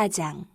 사장.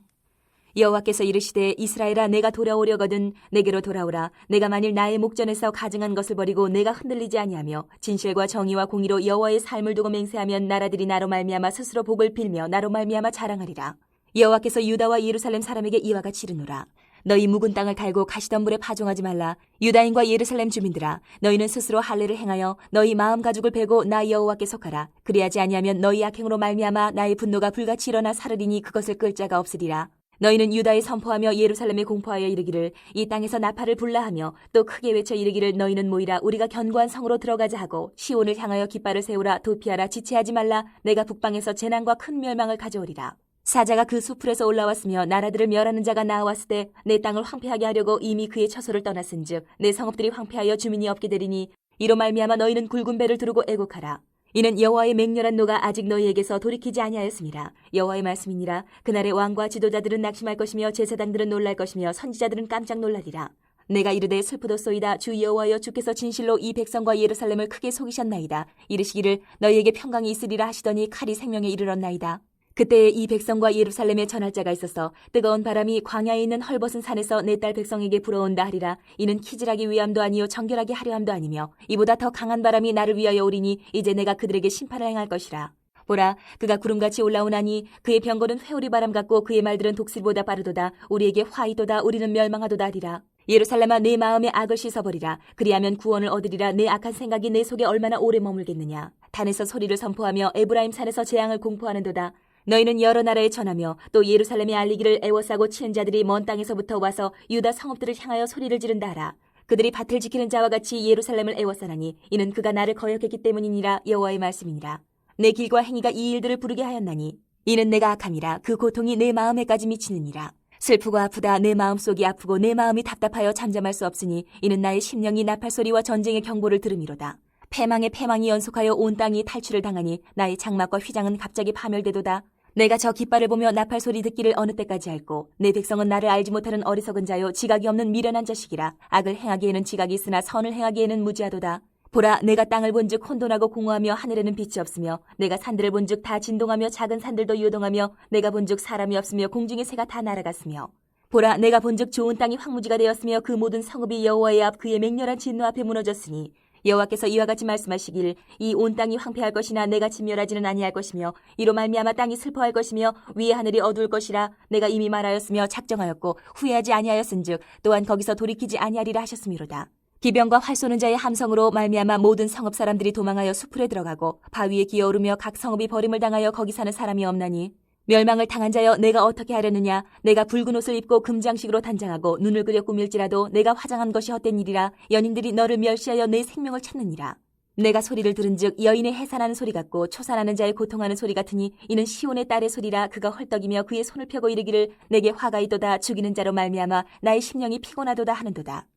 여호와께서 이르시되 이스라엘아 내가 돌아오려거든 내게로 돌아오라. 내가 만일 나의 목전에서 가증한 것을 버리고 내가 흔들리지 아니하며 진실과 정의와 공의로 여호와의 삶을 두고 맹세하면 나라들이 나로 말미암아 스스로 복을 빌며 나로 말미암아 자랑하리라. 여호와께서 유다와 예루살렘 사람에게 이와 같이 이르노라 너희 묵은 땅을 갈고 가시던 물에 파종하지 말라. 유다인과 예루살렘 주민들아 너희는 스스로 할례를 행하여 너희 마음 가죽을 베고 나 여호와께 속하라. 그리하지 아니하면 너희 악행으로 말미암아 나의 분노가 불같이 일어나 사르리니 그것을 끌 자가 없으리라. 너희는 유다에 선포하며 예루살렘에 공포하여 이르기를 이 땅에서 나팔을 불라하며 또 크게 외쳐 이르기를 너희는 모이라. 우리가 견고한 성으로 들어가자 하고 시온을 향하여 깃발을 세우라. 도피하라. 지체하지 말라. 내가 북방에서 재난과 큰 멸망을 가져오리라 사자가 그 수풀에서 올라왔으며 나라들을 멸하는 자가 나왔을 때 내 땅을 황폐하게 하려고 이미 그의 처소를 떠났은즉 내 성읍들이 황폐하여 주민이 없게 되리니 이로 말미암아 너희는 굵은 배를 두르고 애곡하라 이는 여호와의 맹렬한 노가 아직 너희에게서 돌이키지 아니하였습니다. 여호와의 말씀이니라. 그날의 왕과 지도자들은 낙심할 것이며 제사장들은 놀랄 것이며 선지자들은 깜짝 놀라리라. 내가 이르되 슬프도소이다. 주 여호와여 주께서 진실로 이 백성과 예루살렘을 크게 속이셨나이다. 이르시기를 너희에게 평강이 있으리라 하시더니 칼이 생명에 이르렀나이다. 그때에 이 백성과 예루살렘에 전할 자가 있어서 뜨거운 바람이 광야에 있는 헐벗은 산에서 내 딸 백성에게 불어온다 하리라. 이는 키질하기 위함도 아니요 정결하게 하려함도 아니며 이보다 더 강한 바람이 나를 위하여 오리니 이제 내가 그들에게 심판을 행할 것이라. 보라 그가 구름같이 올라오나니 그의 병거는 회오리 바람 같고 그의 말들은 독실보다 빠르도다. 우리에게 화이도다. 우리는 멸망하도다 하리라. 예루살렘아 내 마음에 악을 씻어버리라. 그리하면 구원을 얻으리라. 내 악한 생각이 내 속에 얼마나 오래 머물겠느냐. 단에서 소리를 선포하며 에브라임 산에서 재앙을 공포하는도다 너희는 여러 나라에 전하며 또 예루살렘에 알리기를 애워싸고 치는 자들이 먼 땅에서부터 와서 유다 성읍들을 향하여 소리를 지른다 하라. 그들이 밭을 지키는 자와 같이 예루살렘을 애워싸나니 이는 그가 나를 거역했기 때문이니라 여호와의 말씀이니라. 내 길과 행위가 이 일들을 부르게 하였나니 이는 내가 악함이라 그 고통이 내 마음에까지 미치느니라. 슬프고 아프다 내 마음속이 아프고 내 마음이 답답하여 잠잠할 수 없으니 이는 나의 심령이 나팔 소리와 전쟁의 경보를 들음이로다. 패망의 패망이 연속하여 온 땅이 탈출을 당하니 나의 장막과 휘장은 갑자기 파멸되도다. 내가 저 깃발을 보며 나팔 소리 듣기를 어느 때까지 할고 내 백성은 나를 알지 못하는 어리석은 자요. 지각이 없는 미련한 자식이라. 악을 행하기에는 지각이 있으나 선을 행하기에는 무지하도다. 보라 내가 땅을 본즉 혼돈하고 공허하며 하늘에는 빛이 없으며 내가 산들을 본즉 다 진동하며 작은 산들도 요동하며 내가 본즉 사람이 없으며 공중의 새가 다 날아갔으며. 보라 내가 본즉 좋은 땅이 황무지가 되었으며 그 모든 성읍이 여호와의 앞 그의 맹렬한 진노 앞에 무너졌으니 여호와께서 이와 같이 말씀하시길 이 온 땅이 황폐할 것이나 내가 진멸하지는 아니할 것이며 이로 말미암아 땅이 슬퍼할 것이며 위의 하늘이 어두울 것이라 내가 이미 말하였으며 작정하였고 후회하지 아니하였은즉 또한 거기서 돌이키지 아니하리라 하셨음이로다. 기병과 활 쏘는 자의 함성으로 말미암아 모든 성읍 사람들이 도망하여 수풀에 들어가고 바위에 기어오르며 각 성읍이 버림을 당하여 거기 사는 사람이 없나니 멸망을 당한 자여 내가 어떻게 하려느냐? 내가 붉은 옷을 입고 금장식으로 단장하고 눈을 그려 꾸밀지라도 내가 화장한 것이 헛된 일이라 연인들이 너를 멸시하여 내 생명을 찾느니라. 내가 소리를 들은즉 여인의 해산하는 소리 같고 초산하는 자의 고통하는 소리 같으니 이는 시온의 딸의 소리라 그가 헐떡이며 그의 손을 펴고 이르기를 내게 화가 있도다. 죽이는 자로 말미암아 나의 심령이 피곤하도다 하는도다.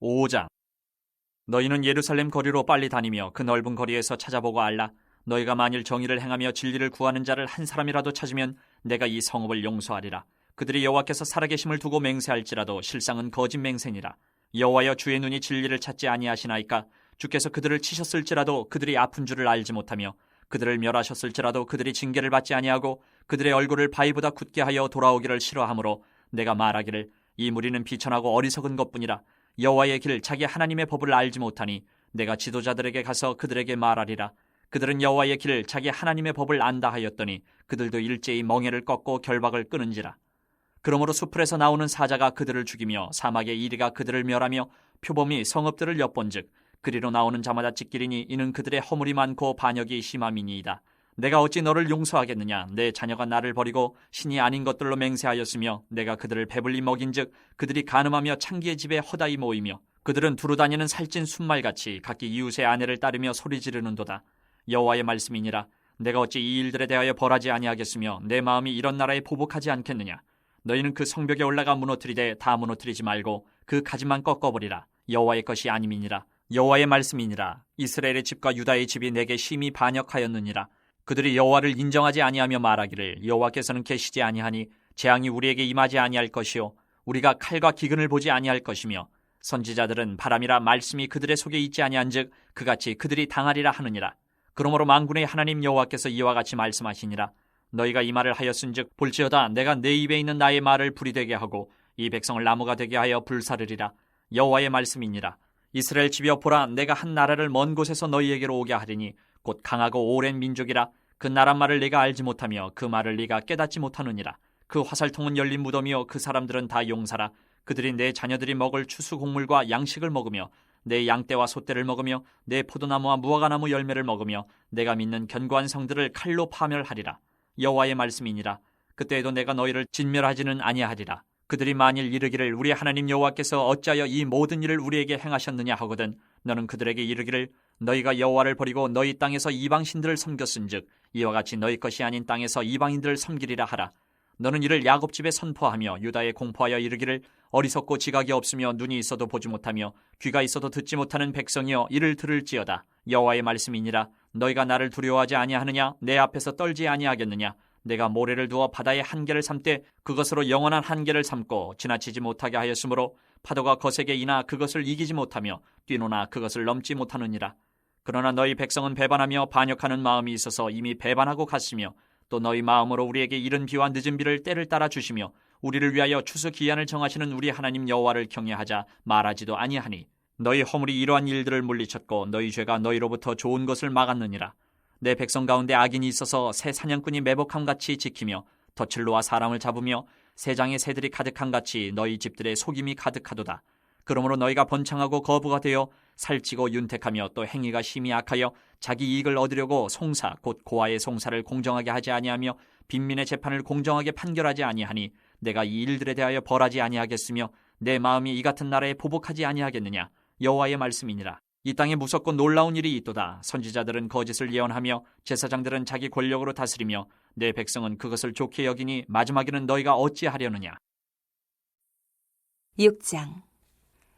5장. 너희는 예루살렘 거리로 빨리 다니며 그 넓은 거리에서 찾아보고 알라 너희가 만일 정의를 행하며 진리를 구하는 자를 한 사람이라도 찾으면 내가 이 성읍을 용서하리라. 그들이 여호와께서 살아계심을 두고 맹세할지라도 실상은 거짓 맹세니라. 여호와여 주의 눈이 진리를 찾지 아니하시나이까 주께서 그들을 치셨을지라도 그들이 아픈 줄을 알지 못하며 그들을 멸하셨을지라도 그들이 징계를 받지 아니하고 그들의 얼굴을 바위보다 굳게 하여 돌아오기를 싫어하므로 내가 말하기를 이 무리는 비천하고 어리석은 것뿐이라 여호와의 길 자기 하나님의 법을 알지 못하니 내가 지도자들에게 가서 그들에게 말하리라 그들은 여호와의 길 자기 하나님의 법을 안다 하였더니 그들도 일제히 멍에를 꺾고 결박을 끊은지라. 그러므로 수풀에서 나오는 사자가 그들을 죽이며 사막의 이리가 그들을 멸하며 표범이 성읍들을 엿본즉 그리로 나오는 자마다 찢기리니 이는 그들의 허물이 많고 반역이 심함이니이다. 내가 어찌 너를 용서하겠느냐? 내 자녀가 나를 버리고 신이 아닌 것들로 맹세하였으며 내가 그들을 배불리 먹인즉 그들이 가늠하며 창기의 집에 허다히 모이며 그들은 두루 다니는 살찐 순말같이 각기 이웃의 아내를 따르며 소리 지르는도다. 여호와의 말씀이니라. 내가 어찌 이 일들에 대하여 벌하지 아니하겠으며 내 마음이 이런 나라에 보복하지 않겠느냐? 너희는 그 성벽에 올라가 무너뜨리되 다 무너뜨리지 말고 그 가지만 꺾어버리라. 여호와의 것이 아님이니라. 여호와의 말씀이니라. 이스라엘의 집과 유다의 집이 내게 심히 반역하였느니라. 그들이 여호와를 인정하지 아니하며 말하기를 여호와께서는 계시지 아니하니 재앙이 우리에게 임하지 아니할 것이요 우리가 칼과 기근을 보지 아니할 것이며 선지자들은 바람이라 말씀이 그들의 속에 있지 아니한즉 그같이 그들이 당하리라 하느니라 그러므로 망군의 하나님 여호와께서 이와 같이 말씀하시니라. 너희가 이 말을 하였은즉 볼지어다 내가 내 입에 있는 나의 말을 불이 되게 하고 이 백성을 나무가 되게 하여 불사르리라. 여호와의 말씀이니라. 이스라엘 집이여 보라 내가 한 나라를 먼 곳에서 너희에게로 오게 하리니 곧 강하고 오랜 민족이라. 그 나라 말을 네가 알지 못하며 그 말을 네가 깨닫지 못하느니라. 그 화살통은 열린 무덤이요 그 사람들은 다 용사라. 그들이 내 자녀들이 먹을 추수 곡물과 양식을 먹으며 내 양떼와 소떼를 먹으며 내 포도나무와 무화과나무 열매를 먹으며 내가 믿는 견고한 성들을 칼로 파멸하리라. 여호와의 말씀이니라. 그때에도 내가 너희를 진멸하지는 아니하리라. 그들이 만일 이르기를 우리 하나님 여호와께서 어찌하여 이 모든 일을 우리에게 행하셨느냐 하거든 너는 그들에게 이르기를 너희가 여호와를 버리고 너희 땅에서 이방 신들을 섬겼은즉 이와 같이 너희 것이 아닌 땅에서 이방인들을 섬기리라 하라 너는 이를 야곱 집에 선포하며 유다에 공포하여 이르기를 어리석고 지각이 없으며 눈이 있어도 보지 못하며 귀가 있어도 듣지 못하는 백성이여 이를 들을지어다. 여호와의 말씀이니라. 너희가 나를 두려워하지 아니하느냐? 내 앞에서 떨지 아니하겠느냐? 내가 모래를 두어 바다의 한계를 삼되 그것으로 영원한 한계를 삼고 지나치지 못하게 하였으므로 파도가 거세게 이나 그것을 이기지 못하며 뛰노나 그것을 넘지 못하느니라. 그러나 너희 백성은 배반하며 반역하는 마음이 있어서 이미 배반하고 갔으며 또 너희 마음으로 우리에게 이른 비와 늦은 비를 때를 따라 주시며 우리를 위하여 추수 기한을 정하시는 우리 하나님 여호와를 경외하자 말하지도 아니하니 너희 허물이 이러한 일들을 물리쳤고 너희 죄가 너희로부터 좋은 것을 막았느니라. 내 백성 가운데 악인이 있어서 새 사냥꾼이 매복함 같이 지키며 덫을 놓아 사람을 잡으며 세장의 새들이 가득한 같이 너희 집들의 속임이 가득하도다 그러므로 너희가 번창하고 거부가 되어 살찌고 윤택하며 또 행위가 심히 악하여 자기 이익을 얻으려고 송사 곧 고아의 송사를 공정하게 하지 아니하며 빈민의 재판을 공정하게 판결하지 아니하니 내가 이 일들에 대하여 벌하지 아니하겠으며 내 마음이 이 같은 나라에 보복하지 아니하겠느냐? 여호와의 말씀이니라. 이 땅에 무섭고 놀라운 일이 있도다. 선지자들은 거짓을 예언하며 제사장들은 자기 권력으로 다스리며 내 백성은 그것을 좋게 여기니 마지막에는 너희가 어찌하려느냐? 6장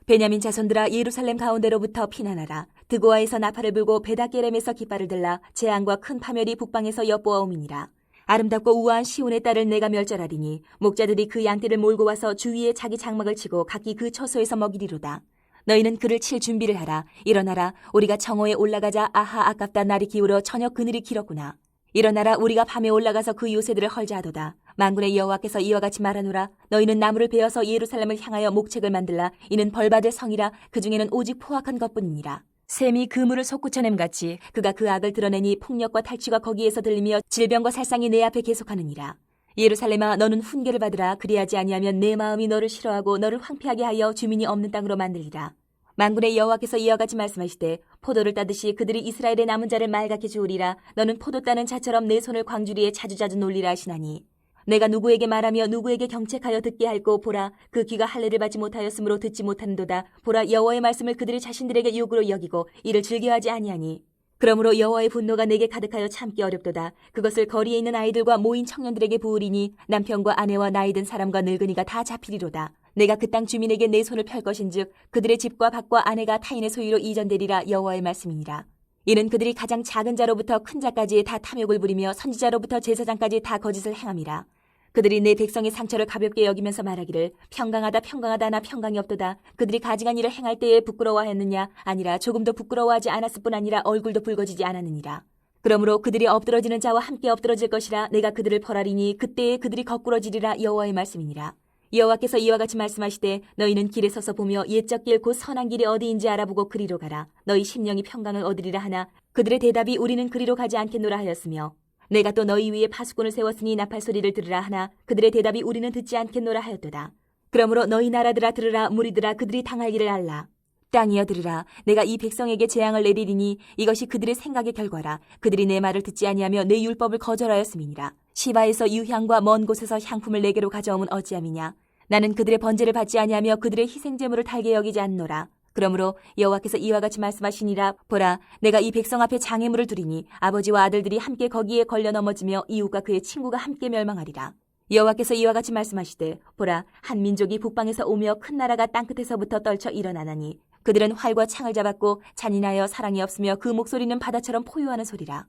베냐민 자손들아 예루살렘 가운데로부터 피난하라. 드고아에서 나팔을 불고 베다게렘에서 깃발을 들라. 재앙과 큰 파멸이 북방에서 엿보아옴이니라. 아름답고 우아한 시온의 딸을 내가 멸절하리니 목자들이 그 양떼를 몰고 와서 주위에 자기 장막을 치고 각기 그 처소에서 먹이리로다. 너희는 그를 칠 준비를 하라. 일어나라. 우리가 청호에 올라가자 아하 아깝다. 날이 기울어 저녁 그늘이 길었구나. 일어나라. 우리가 밤에 올라가서 그 요새들을 헐자하도다 만군의 여호와께서 이와 같이 말하노라. 너희는 나무를 베어서 예루살렘을 향하여 목책을 만들라. 이는 벌받을 성이라. 그 중에는 오직 포악한 것뿐이니라. 샘이 그물을 솟구쳐냄 같이 그가 그 악을 드러내니 폭력과 탈취가 거기에서 들리며 질병과 살상이 내 앞에 계속하느니라. 예루살렘아 너는 훈계를 받으라. 그리하지 아니하면 내 마음이 너를 싫어하고 너를 황폐하게 하여 주민이 없는 땅으로 만들리라. 만군의 여호와께서 이와 같이 말씀하시되 포도를 따듯이 그들이 이스라엘의 남은 자를 말갛게 주우리라. 너는 포도 따는 자처럼 내 손을 광주리에 자주자주 놀리라 하시나니 내가 누구에게 말하며 누구에게 경책하여 듣게 할고 보라. 그 귀가 할례를 받지 못하였으므로 듣지 못하는도다. 보라 여호와의 말씀을 그들이 자신들에게 욕으로 여기고 이를 즐겨하지 아니하니. 그러므로 여호와의 분노가 내게 가득하여 참기 어렵도다. 그것을 거리에 있는 아이들과 모인 청년들에게 부으리니 남편과 아내와 나이든 사람과 늙은이가 다 잡히리로다. 내가 그 땅 주민에게 내 손을 펼 것인즉 그들의 집과 밭과 아내가 타인의 소유로 이전되리라 여호와의 말씀이니라 이는 그들이 가장 작은 자로부터 큰 자까지 다 탐욕을 부리며 선지자로부터 제사장까지 다 거짓을 행함이라. 그들이 내 백성의 상처를 가볍게 여기면서 말하기를 평강하다 평강하다 나 평강이 없도다. 그들이 가증한 일을 행할 때에 부끄러워하였느냐? 아니라 조금도 부끄러워하지 않았을 뿐 아니라 얼굴도 붉어지지 않았느니라. 그러므로 그들이 엎드러지는 자와 함께 엎드러질 것이라 내가 그들을 벌하리니 그때에 그들이 거꾸러지리라 여호와의 말씀이니라 여호와께서 이와 같이 말씀하시되 너희는 길에 서서 보며 옛적 길 곧 선한 길이 어디인지 알아보고 그리로 가라. 너희 심령이 평강을 얻으리라 하나 그들의 대답이 우리는 그리로 가지 않겠노라 하였으며 내가 또 너희 위에 파수꾼을 세웠으니 나팔 소리를 들으라 하나 그들의 대답이 우리는 듣지 않겠노라 하였도다. 그러므로 너희 나라들아 들으라 무리들아 그들이 당할 일을 알라. 땅이여 들으라? 내가 이 백성에게 재앙을 내리리니 이것이 그들의 생각의 결과라. 그들이 내 말을 듣지 아니하며 내 율법을 거절하였음이니라. 시바에서 유향과 먼 곳에서 향품을 내게로 가져오면 어찌함이냐 나는 그들의 번제를 받지 아니하며 그들의 희생 제물을 달게 여기지 않노라. 그러므로 여호와께서 이와 같이 말씀하시니라. 보라 내가 이 백성 앞에 장애물을 두리니 아버지와 아들들이 함께 거기에 걸려 넘어지며 이웃과 그의 친구가 함께 멸망하리라. 여호와께서 이와 같이 말씀하시되 보라 한 민족이 북방에서 오며 큰 나라가 땅끝에서부터 떨쳐 일어나나니 그들은 활과 창을 잡았고 잔인하여 사랑이 없으며 그 목소리는 바다처럼 포효하는 소리라.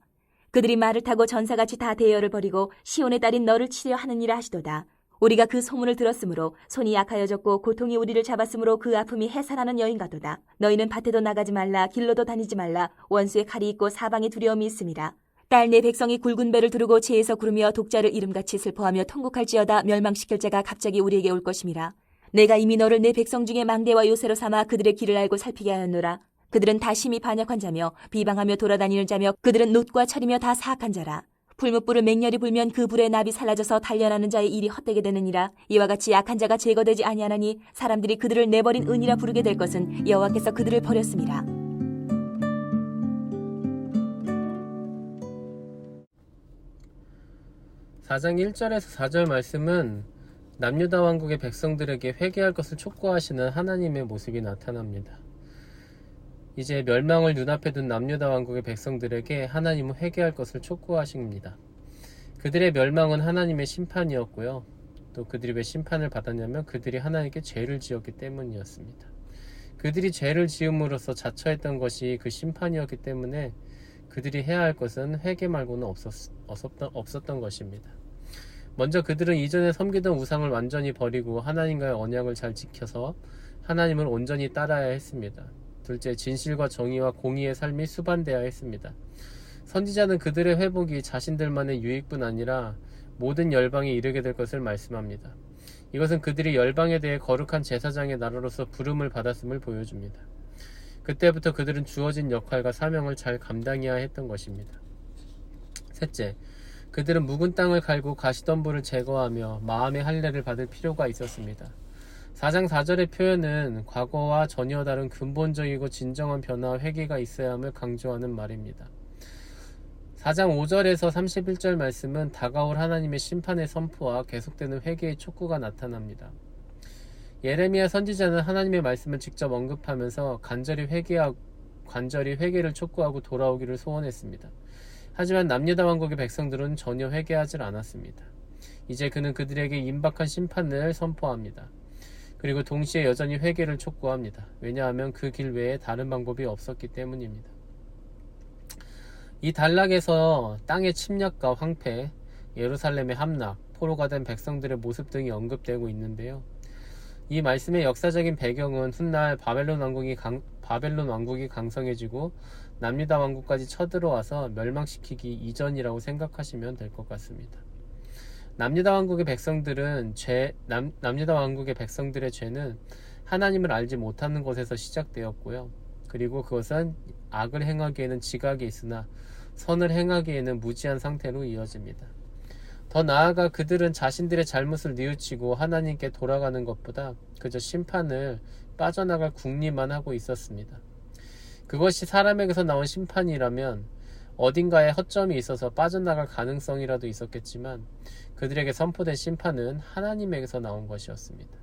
그들이 말을 타고 전사같이 다 대열을 벌이고 시온의 딸인 너를 치려 하느니라 하시도다 우리가 그 소문을 들었으므로 손이 약하여졌고 고통이 우리를 잡았으므로 그 아픔이 해산하는 여인 같도다. 너희는 밭에도 나가지 말라 길로도 다니지 말라 원수의 칼이 있고 사방에 두려움이 있음이라. 딸내 백성이 굵은 배를 두르고 채에서 구르며 독자를 이름같이 슬퍼하며 통곡할지어다 멸망시킬 자가 갑자기 우리에게 올 것임이라. 내가 이미 너를 내 백성 중에 망대와 요새로 삼아 그들의 길을 알고 살피게 하였노라. 그들은 다 심히 반역한 자며 비방하며 돌아다니는 자며 그들은 놋과 철이며 다 사악한 자라. 풀무불을 맹렬히 불면 그 불에 납이 살라져서 단련하는 자의 일이 헛되게 되느니라. 이와 같이 약한 자가 제거되지 아니하나니 사람들이 그들을 내버린 은이라 부르게 될 것은 여호와께서 그들을 버렸음이라. 사장 1절에서 4절 말씀은 남유다 왕국의 백성들에게 회개할 것을 촉구하시는 하나님의 모습이 나타납니다. 이제 멸망을 눈앞에 둔 남유다 왕국의 백성들에게 하나님은 회개할 것을 촉구하십니다. 그들의 멸망은 하나님의 심판이었고요. 또 그들이 왜 심판을 받았냐면 그들이 하나님께 죄를 지었기 때문이었습니다. 그들이 죄를 지음으로써 자처했던 것이 그 심판이었기 때문에 그들이 해야 할 것은 회개 말고는 없었, 없었던, 없었던 것입니다. 먼저 그들은 이전에 섬기던 우상을 완전히 버리고 하나님과의 언약을 잘 지켜서 하나님을 온전히 따라야 했습니다. 둘째, 진실과 정의와 공의의 삶이 수반되어야 했습니다. 선지자는 그들의 회복이 자신들만의 유익뿐 아니라 모든 열방에 이르게 될 것을 말씀합니다. 이것은 그들이 열방에 대해 거룩한 제사장의 나라로서 부름을 받았음을 보여줍니다. 그때부터 그들은 주어진 역할과 사명을 잘 감당해야 했던 것입니다. 셋째, 그들은 묵은 땅을 갈고 가시덤불을 제거하며 마음의 할례를 받을 필요가 있었습니다. 4장 4절의 표현은 과거와 전혀 다른 근본적이고 진정한 변화와 회개가 있어야 함을 강조하는 말입니다. 4장 5절에서 31절 말씀은 다가올 하나님의 심판의 선포와 계속되는 회개의 촉구가 나타납니다. 예레미야 선지자는 하나님의 말씀을 직접 언급하면서 간절히 회개하고 간절히 회개를 촉구하고 돌아오기를 소원했습니다. 하지만 남유다 왕국의 백성들은 전혀 회개하지 않았습니다. 이제 그는 그들에게 임박한 심판을 선포합니다. 그리고 동시에 여전히 회개를 촉구합니다. 왜냐하면 그 길 외에 다른 방법이 없었기 때문입니다. 이 단락에서 땅의 침략과 황폐, 예루살렘의 함락, 포로가 된 백성들의 모습 등이 언급되고 있는데요. 이 말씀의 역사적인 배경은 훗날 바벨론 왕국이 강, 바벨론 왕국이 강성해지고 남유다 왕국까지 쳐들어와서 멸망시키기 이전이라고 생각하시면 될 것 같습니다. 남유다 왕국의 백성들은 죄 남, 남유다 왕국의 백성들의 죄는 하나님을 알지 못하는 것에서 시작되었고요. 그리고 그것은 악을 행하기에는 지각이 있으나 선을 행하기에는 무지한 상태로 이어집니다. 더 나아가 그들은 자신들의 잘못을 뉘우치고 하나님께 돌아가는 것보다 그저 심판을 빠져나갈 궁리만 하고 있었습니다. 그것이 사람에게서 나온 심판이라면 어딘가에 허점이 있어서 빠져나갈 가능성이라도 있었겠지만 그들에게 선포된 심판은 하나님에게서 나온 것이었습니다.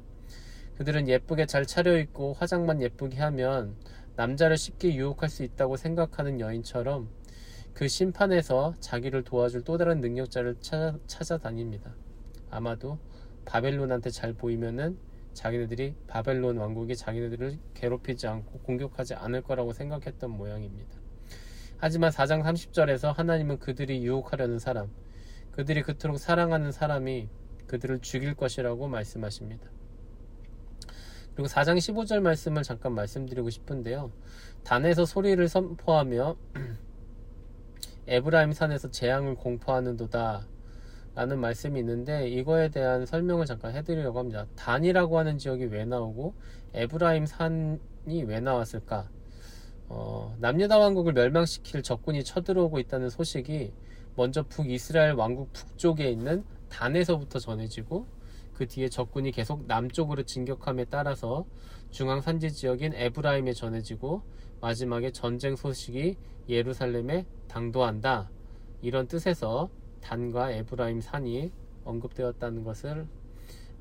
그들은 예쁘게 잘 차려입고 화장만 예쁘게 하면 남자를 쉽게 유혹할 수 있다고 생각하는 여인처럼 그 심판에서 자기를 도와줄 또 다른 능력자를 찾아, 찾아다닙니다. 아마도 바벨론한테 잘 보이면은 자기네들이 바벨론 왕국이 자기네들을 괴롭히지 않고 공격하지 않을 거라고 생각했던 모양입니다. 하지만 4장 30절에서 하나님은 그들이 유혹하려는 사람, 그들이 그토록 사랑하는 사람이 그들을 죽일 것이라고 말씀하십니다. 그리고 4장 15절 말씀을 잠깐 말씀드리고 싶은데요. 단에서 소리를 선포하며 에브라임 산에서 재앙을 공포하는도다 라는 말씀이 있는데 이거에 대한 설명을 잠깐 해드리려고 합니다. 단이라고 하는 지역이 왜 나오고 에브라임 산이 왜 나왔을까? 어, 남유다 왕국을 멸망시킬 적군이 쳐들어오고 있다는 소식이 먼저 북이스라엘 왕국 북쪽에 있는 단에서부터 전해지고 그 뒤에 적군이 계속 남쪽으로 진격함에 따라서 중앙 산지 지역인 에브라임에 전해지고 마지막에 전쟁 소식이 예루살렘에 당도한다. 이런 뜻에서 단과 에브라임 산이 언급되었다는 것을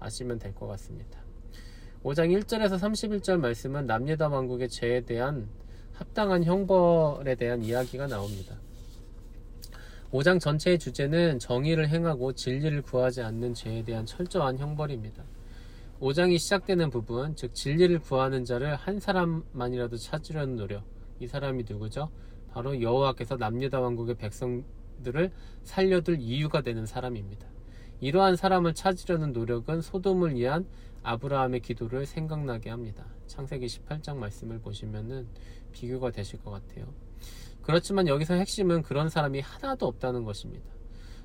아시면 될 것 같습니다. 5장 1절에서 31절 말씀은 남유다 왕국의 죄에 대한 합당한 형벌에 대한 이야기가 나옵니다. 5장 전체의 주제는 정의를 행하고 진리를 구하지 않는 죄에 대한 철저한 형벌입니다. 5장이 시작되는 부분, 즉 진리를 구하는 자를 한 사람만이라도 찾으려는 노력. 이 사람이 누구죠? 바로 여호와께서 남유다 왕국의 백성들을 살려둘 이유가 되는 사람입니다. 이러한 사람을 찾으려는 노력은 소돔을 위한 아브라함의 기도를 생각나게 합니다. 창세기 18장 말씀을 보시면은 비교가 되실 것 같아요. 그렇지만 여기서 핵심은 그런 사람이 하나도 없다는 것입니다.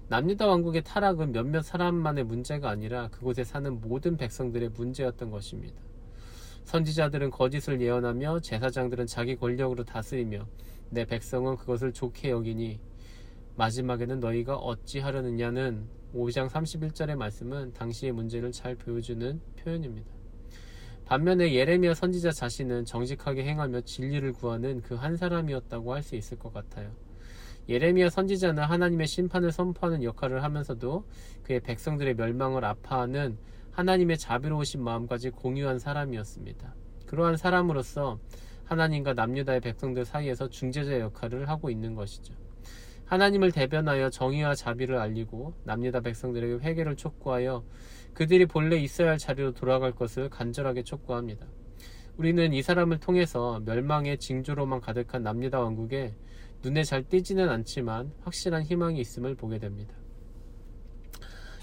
남유다 왕국의 타락은 몇몇 사람만의 문제가 아니라 그곳에 사는 모든 백성들의 문제였던 것입니다. 선지자들은 거짓을 예언하며 제사장들은 자기 권력으로 다스리며 내 백성은 그것을 좋게 여기니 마지막에는 너희가 어찌하려느냐는 5장 31절의 말씀은 당시의 문제를 잘 보여주는 표현입니다. 반면에 예레미야 선지자 자신은 정직하게 행하며 진리를 구하는 그 한 사람이었다고 할 수 있을 것 같아요. 예레미야 선지자는 하나님의 심판을 선포하는 역할을 하면서도 그의 백성들의 멸망을 아파하는 하나님의 자비로우신 마음까지 공유한 사람이었습니다. 그러한 사람으로서 하나님과 남유다의 백성들 사이에서 중재자 역할을 하고 있는 것이죠. 하나님을 대변하여 정의와 자비를 알리고 남유다 백성들에게 회개를 촉구하여 그들이 본래 있어야 할 자리로 돌아갈 것을 간절하게 촉구합니다. 우리는 이 사람을 통해서 멸망의 징조로만 가득한 남유다 왕국에 눈에 잘 띄지는 않지만 확실한 희망이 있음을 보게 됩니다.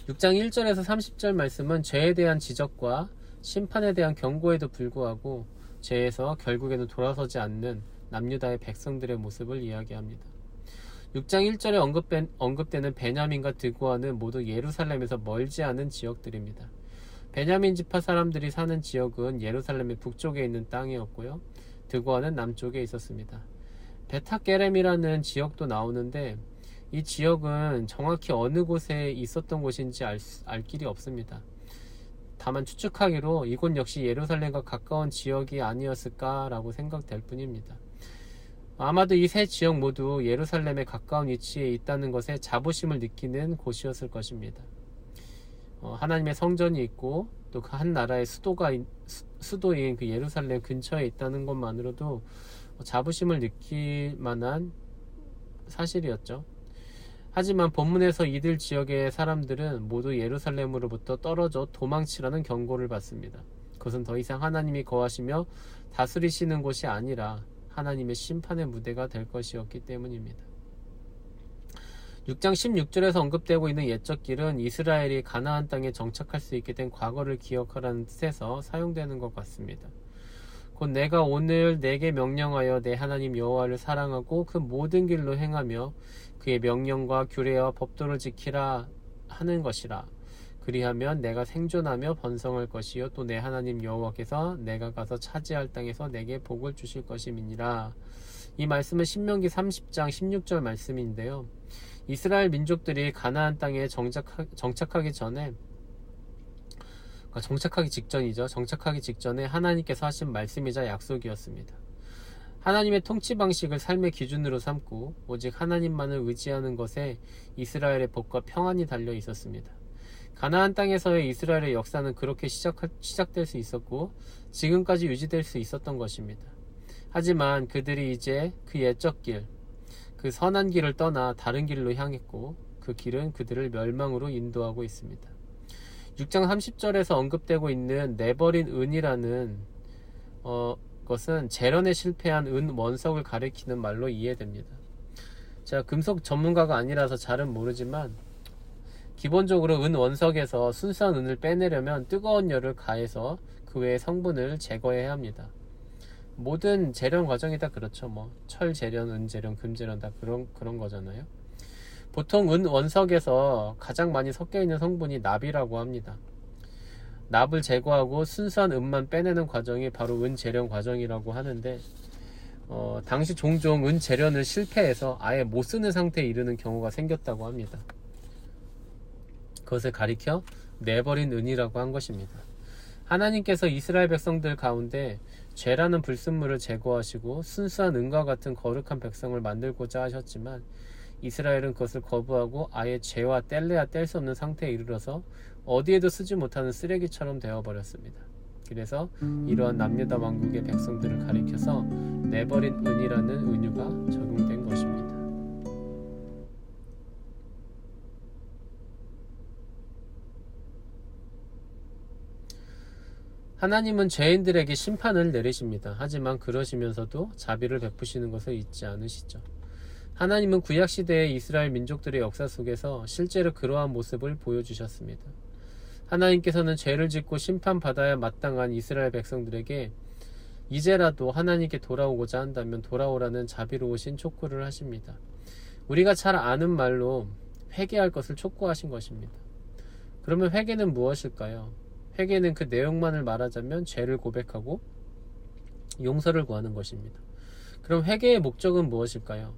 6장 1절에서 30절 말씀은 죄에 대한 지적과 심판에 대한 경고에도 불구하고 죄에서 결국에는 돌아서지 않는 남유다의 백성들의 모습을 이야기합니다. 6장 1절에 언급된, 언급되는 베냐민과 드고아는 모두 예루살렘에서 멀지 않은 지역들입니다. 베냐민 지파 사람들이 사는 지역은 예루살렘의 북쪽에 있는 땅이었고요. 드고아는 남쪽에 있었습니다. 베타게렘이라는 지역도 나오는데 이 지역은 정확히 어느 곳에 있었던 곳인지 알, 수- 알 길이 없습니다. 다만 추측하기로 이곳 역시 예루살렘과 가까운 지역이 아니었을까라고 생각될 뿐입니다. 아마도 이 세 지역 모두 예루살렘에 가까운 위치에 있다는 것에 자부심을 느끼는 곳이었을 것입니다. 어, 하나님의 성전이 있고 또 그 한 나라의 수도가 수도인 그 예루살렘 근처에 있다는 것만으로도 자부심을 느낄 만한 사실이었죠. 하지만 본문에서 이들 지역의 사람들은 모두 예루살렘으로부터 떨어져 도망치라는 경고를 받습니다. 그것은 더 이상 하나님이 거하시며 다스리시는 곳이 아니라 하나님의 심판의 무대가 될 것이었기 때문입니다. 6장 16절에서 언급되고 있는 옛적 길은 이스라엘이 가나안 땅에 정착할 수 있게 된 과거를 기억하라는 뜻에서 사용되는 것 같습니다. 곧 내가 오늘 내게 명령하여 내 하나님 여호와를 사랑하고 그 모든 길로 행하며 그의 명령과 규례와 법도를 지키라 하는 것이라. 그리하면 내가 생존하며 번성할 것이요 또 내 하나님 여호와께서 내가 가서 차지할 땅에서 내게 복을 주실 것임이니라. 이 말씀은 신명기 30장 16절 말씀인데요. 이스라엘 민족들이 가나안 땅에 정착하, 정착하기 전에 그러니까 정착하기 직전이죠. 정착하기 직전에 하나님께서 하신 말씀이자 약속이었습니다. 하나님의 통치 방식을 삶의 기준으로 삼고 오직 하나님만을 의지하는 것에 이스라엘의 복과 평안이 달려 있었습니다. 가나안 땅에서의 이스라엘의 역사는 그렇게 시작, 시작될 수 있었고 지금까지 유지될 수 있었던 것입니다. 하지만 그들이 이제 그 옛적 길, 그 선한 길을 떠나 다른 길로 향했고 그 길은 그들을 멸망으로 인도하고 있습니다. 6장 30절에서 언급되고 있는 내버린 은이라는 어, 것은 재련에 실패한 은 원석을 가리키는 말로 이해됩니다. 제가 금속 전문가가 아니라서 잘은 모르지만 기본적으로 은 원석에서 순수한 은을 빼내려면 뜨거운 열을 가해서 그 외의 성분을 제거해야 합니다. 모든 재련 과정이 다 그렇죠. 뭐 철 재련, 은 재련, 금 재련 다 그런 그런 거잖아요. 보통 은 원석에서 가장 많이 섞여 있는 성분이 납이라고 합니다. 납을 제거하고 순수한 은만 빼내는 과정이 바로 은 재련 과정이라고 하는데 어, 당시 종종 은 재련을 실패해서 아예 못 쓰는 상태에 이르는 경우가 생겼다고 합니다. 그것을 가리켜 내버린 은이라고 한 것입니다. 하나님께서 이스라엘 백성들 가운데 죄라는 불순물을 제거하시고 순수한 은과 같은 거룩한 백성을 만들고자 하셨지만 이스라엘은 그것을 거부하고 아예 죄와 뗄래야 뗄 수 없는 상태에 이르러서 어디에도 쓰지 못하는 쓰레기처럼 되어버렸습니다. 그래서 이러한 남유다 왕국의 백성들을 가리켜서 내버린 은이라는 은유가 적용된 것입니다. 하나님은 죄인들에게 심판을 내리십니다. 하지만 그러시면서도 자비를 베푸시는 것을 잊지 않으시죠. 하나님은 구약 시대의 이스라엘 민족들의 역사 속에서 실제로 그러한 모습을 보여주셨습니다. 하나님께서는 죄를 짓고 심판받아야 마땅한 이스라엘 백성들에게 이제라도 하나님께 돌아오고자 한다면 돌아오라는 자비로우신 촉구를 하십니다. 우리가 잘 아는 말로 회개할 것을 촉구하신 것입니다. 그러면 회개는 무엇일까요? 회개는 그 내용만을 말하자면 죄를 고백하고 용서를 구하는 것입니다. 그럼 회개의 목적은 무엇일까요?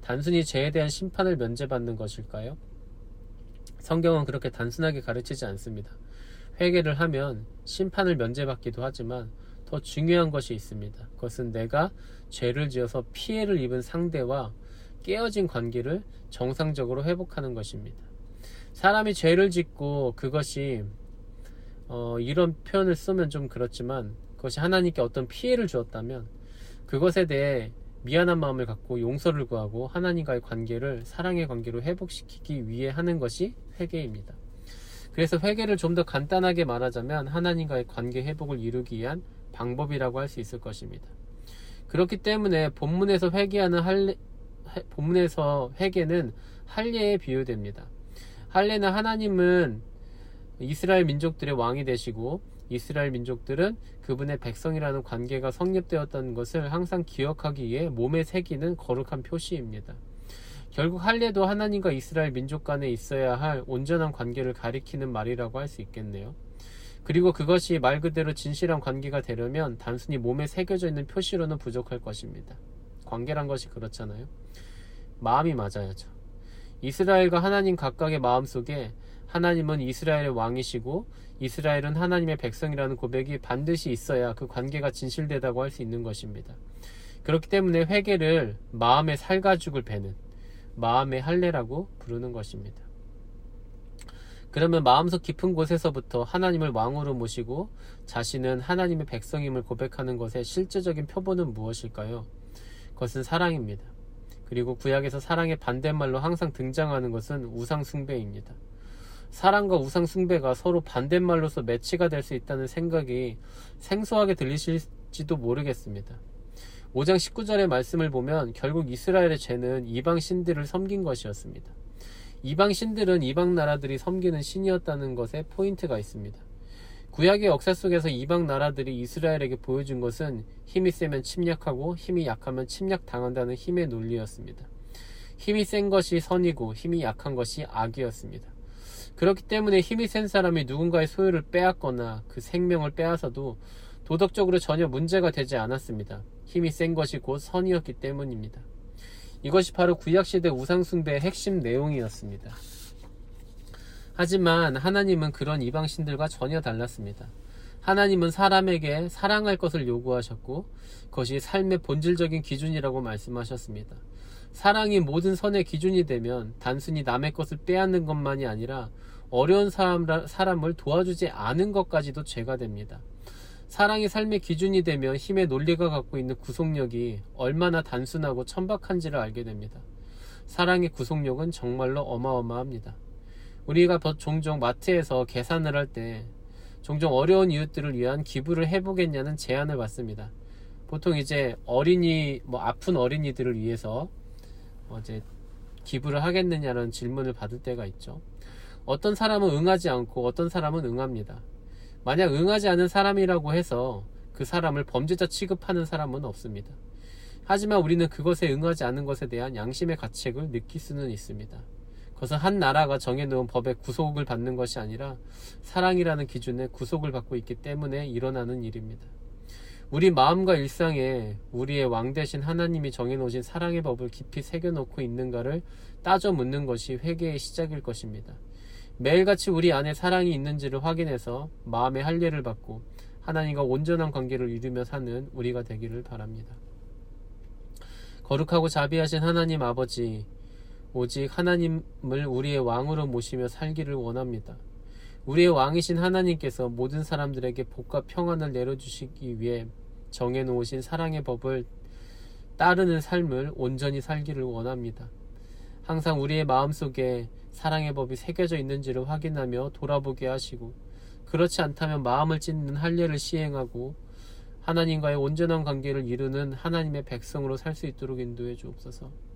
단순히 죄에 대한 심판을 면제받는 것일까요? 성경은 그렇게 단순하게 가르치지 않습니다. 회개를 하면 심판을 면제받기도 하지만 더 중요한 것이 있습니다. 그것은 내가 죄를 지어서 피해를 입은 상대와 깨어진 관계를 정상적으로 회복하는 것입니다. 사람이 죄를 짓고 그것이 어, 이런 표현을 쓰면 좀 그렇지만 그것이 하나님께 어떤 피해를 주었다면 그것에 대해 미안한 마음을 갖고 용서를 구하고 하나님과의 관계를 사랑의 관계로 회복시키기 위해 하는 것이 회개입니다. 그래서 회개를 좀 더 간단하게 말하자면 하나님과의 관계 회복을 이루기 위한 방법이라고 할 수 있을 것입니다. 그렇기 때문에 본문에서 회개하는 할례, 해- 본문에서 회개는 할례에 비유됩니다. 할례는 하나님은 이스라엘 민족들의 왕이 되시고 이스라엘 민족들은 그분의 백성이라는 관계가 성립되었다는 것을 항상 기억하기 위해 몸에 새기는 거룩한 표시입니다. 결국 할례도 하나님과 이스라엘 민족 간에 있어야 할 온전한 관계를 가리키는 말이라고 할 수 있겠네요. 그리고 그것이 말 그대로 진실한 관계가 되려면 단순히 몸에 새겨져 있는 표시로는 부족할 것입니다. 관계란 것이 그렇잖아요. 마음이 맞아야죠. 이스라엘과 하나님 각각의 마음 속에 하나님은 이스라엘의 왕이시고 이스라엘은 하나님의 백성이라는 고백이 반드시 있어야 그 관계가 진실되다고 할 수 있는 것입니다. 그렇기 때문에 회개를 마음의 살가죽을 베는 마음의 할례라고 부르는 것입니다. 그러면 마음속 깊은 곳에서부터 하나님을 왕으로 모시고 자신은 하나님의 백성임을 고백하는 것의 실제적인 표본은 무엇일까요? 그것은 사랑입니다. 그리고 구약에서 사랑의 반대말로 항상 등장하는 것은 우상숭배입니다. 사랑과 우상 숭배가 서로 반대말로서 매치가 될 수 있다는 생각이 생소하게 들리실지도 모르겠습니다. 5장 19절의 말씀을 보면 결국 이스라엘의 죄는 이방 신들을 섬긴 것이었습니다. 이방 신들은 이방 나라들이 섬기는 신이었다는 것에 포인트가 있습니다. 구약의 역사 속에서 이방 나라들이 이스라엘에게 보여준 것은 힘이 세면 침략하고 힘이 약하면 침략당한다는 힘의 논리였습니다. 힘이 센 것이 선이고 힘이 약한 것이 악이었습니다. 그렇기 때문에 힘이 센 사람이 누군가의 소유를 빼앗거나 그 생명을 빼앗아도 도덕적으로 전혀 문제가 되지 않았습니다. 힘이 센 것이 곧 선이었기 때문입니다. 이것이 바로 구약시대 우상숭배의 핵심 내용이었습니다. 하지만 하나님은 그런 이방신들과 전혀 달랐습니다. 하나님은 사람에게 사랑할 것을 요구하셨고 그것이 삶의 본질적인 기준이라고 말씀하셨습니다. 사랑이 모든 선의 기준이 되면 단순히 남의 것을 빼앗는 것만이 아니라 어려운 사람, 사람을 도와주지 않은 것까지도 죄가 됩니다. 사랑이 삶의 기준이 되면 힘의 논리가 갖고 있는 구속력이 얼마나 단순하고 천박한지를 알게 됩니다. 사랑의 구속력은 정말로 어마어마합니다. 우리가 종종 마트에서 계산을 할 때 종종 어려운 이웃들을 위한 기부를 해보겠냐는 제안을 받습니다. 보통 이제 어린이, 뭐 아픈 어린이들을 위해서 어제 기부를 하겠느냐는 질문을 받을 때가 있죠. 어떤 사람은 응하지 않고 어떤 사람은 응합니다. 만약 응하지 않은 사람이라고 해서 그 사람을 범죄자 취급하는 사람은 없습니다. 하지만 우리는 그것에 응하지 않은 것에 대한 양심의 가책을 느낄 수는 있습니다. 그것은 한 나라가 정해놓은 법에 구속을 받는 것이 아니라 사랑이라는 기준에 구속을 받고 있기 때문에 일어나는 일입니다. 우리 마음과 일상에 우리의 왕 대신 하나님이 정해놓으신 사랑의 법을 깊이 새겨놓고 있는가를 따져 묻는 것이 회개의 시작일 것입니다. 매일같이 우리 안에 사랑이 있는지를 확인해서 마음의 할례를 받고 하나님과 온전한 관계를 이루며 사는 우리가 되기를 바랍니다. 거룩하고 자비하신 하나님 아버지, 오직 하나님을 우리의 왕으로 모시며 살기를 원합니다. 우리의 왕이신 하나님께서 모든 사람들에게 복과 평안을 내려주시기 위해 정해놓으신 사랑의 법을 따르는 삶을 온전히 살기를 원합니다. 항상 우리의 마음속에 사랑의 법이 새겨져 있는지를 확인하며 돌아보게 하시고 그렇지 않다면 마음을 찢는 할례를 시행하고 하나님과의 온전한 관계를 이루는 하나님의 백성으로 살 수 있도록 인도해 주옵소서.